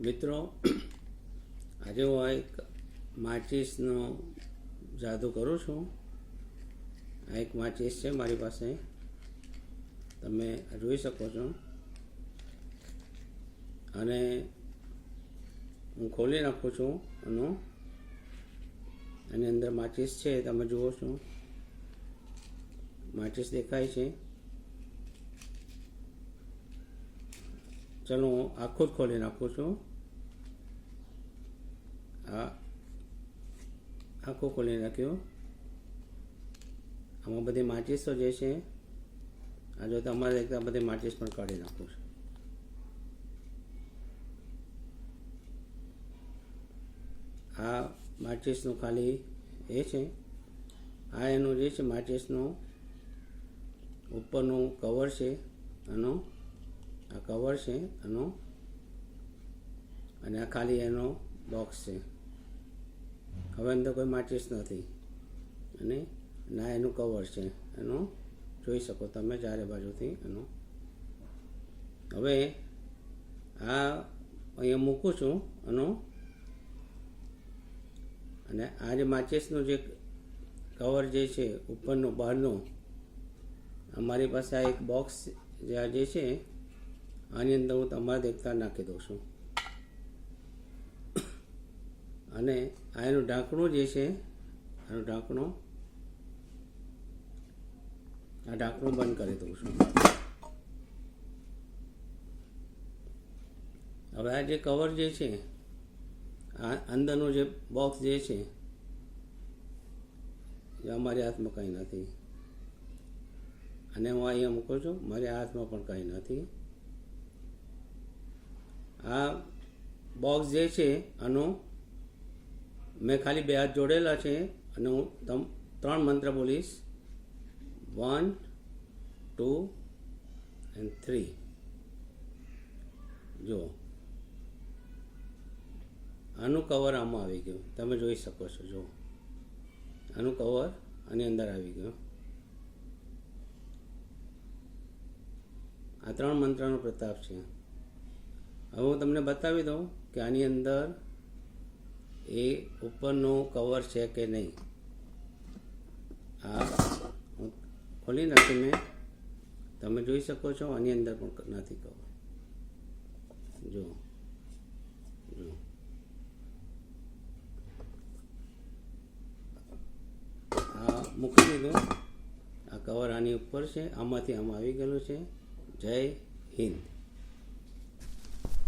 મિત્રો, આજે હું એક માચીસનો જાદુ કરું છું. આ એક માચીસ છે મારી પાસે. તમે જોઈ શકો છો. અને હું ખોલી નાખું છું એનું એની અંદર માચીસ છે તમે જુઓ છો. માચીસ દેખાય છે. ચલો, હું આખું જ ખોલી નાખું છું. આ આખું ખોલી નાખ્યું આમાં બધી માચીસો જે છે, આ જો તમારે એકદમ બધી માચીસ પણ કાઢી નાખું છું. આ માચીસનું ખાલી એ છે, આ એનું જે છે માચીસનું ઉપરનું કવર છે આનો આ કવર છે, એનો, અને આ ખાલી એનો બોક્સ છે. હવે અંદર કોઈ માચીસ નથી. અને ના, એનું કવર છે. એનું જોઈ શકો તમે ચારે બાજુથી એનું. હવે આ અહીંયા મૂકું છું આનો અને આ જે માચીસનું જે કવર જે છે, ઉપરનો, બહારનો, અમારી પાસે આ એક બોક્સ જે આ જે છે, આની અંદર હું તમારા દેખતા નાખી દઉં છું. અને આ એનું ઢાંકણું જે છે, આનું ઢાંકણું આ ઢાંકણું બંધ કરી દઉં છું. હવે આ જે કવર જે છે, આ અંદરનું જે બોક્સ જે છે, એ અમારી હાથમાં કંઈ નથી. અને હું અહીંયા મૂકું છું, મારી હાથમાં પણ કંઈ નથી. આ બોક્સ જે છે, આનું મેં ખાલી બે હાથ જોડેલા છે અને હું તમ ત્રણ મંત્ર બોલીશ. વન ટુ એન્ડ થ્રી જો આનું કવર આમાં આવી ગયું. તમે જોઈ શકો છો જો આનું કવર આની અંદર આવી ગયું. આ ત્રણ મંત્રનો પ્રતાપ છે. હવે હું તમને બતાવી દઉં કે આની અંદર એ ઉપરનું કવર છે કે નહીં? આ હું ખોલી નથી મેં તમે જોઈ શકો છો, આની અંદર પણ નથી કવર જો જો આ મૂકી દીધું. આ કવર આની ઉપર છે, આમાંથી આમાં આવી ગયેલું છે. જય હિન્દ.